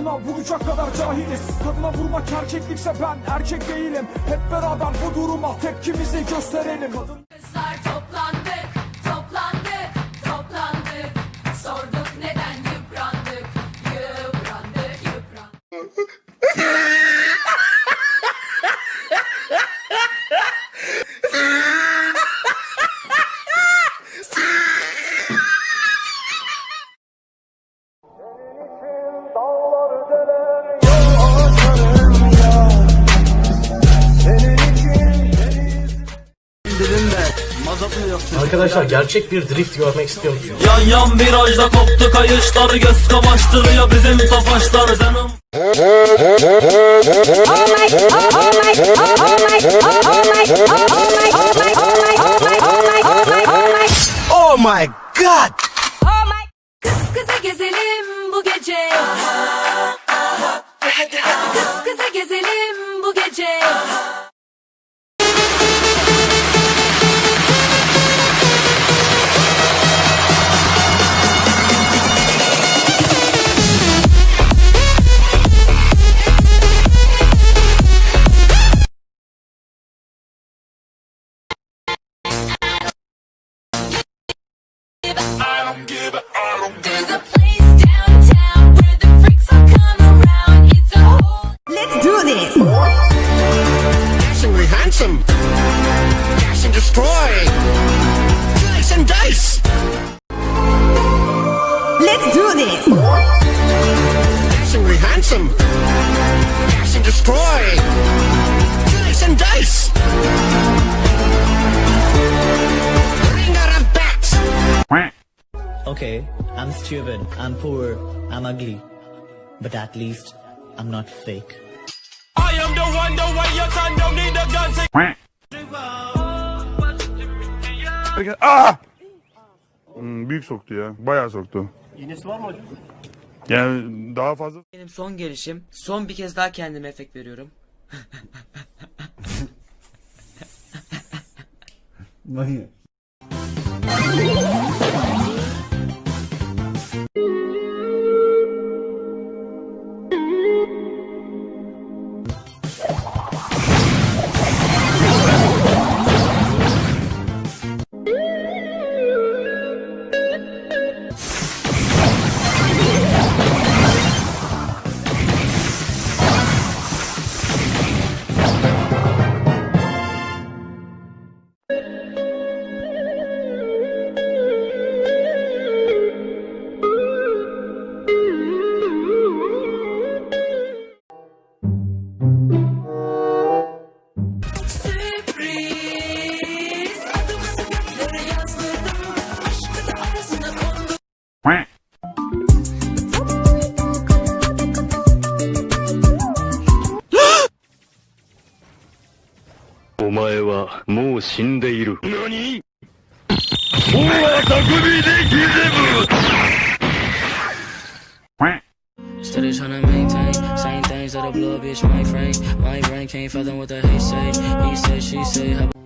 Kadına vuracak kadar cahiliz Kadına vurmak erkeklikse ben erkek değilim. Hep beraber bu duruma tepkimizi gösterelim. Kadın Arkadaşlar gerçek bir drift görmek istiyor musunuz? Yan yan virajda koptu kayışlar Göz kamaştırıyor bizim tofaşlar canım Oh my god! Kız kıza gezelim bu gece. Kız kıza gezelim bu gece. There's a place downtown and destroy! And dice! Let's do this. Dashingly handsome! Dash and destroy! Slice and dice! Ring out of bats! Okay, I'm stupid, I'm poor, I'm ugly. But at least I'm not fake. I am the one, the way your son don't need a gun to Ah! Hmm, büyük soktu ya. Bayağı soktu. İğnesi var mı hocam? Yani daha fazla Benim son gelişim. Son bir kez daha kendime efekt veriyorum. sürpriz. 前はもう死んでいる。何大は匠でギゼブ Steady tryna maintain Same things that'll blow a bitch my frame My brain can't fathom what the hate say He say, she say!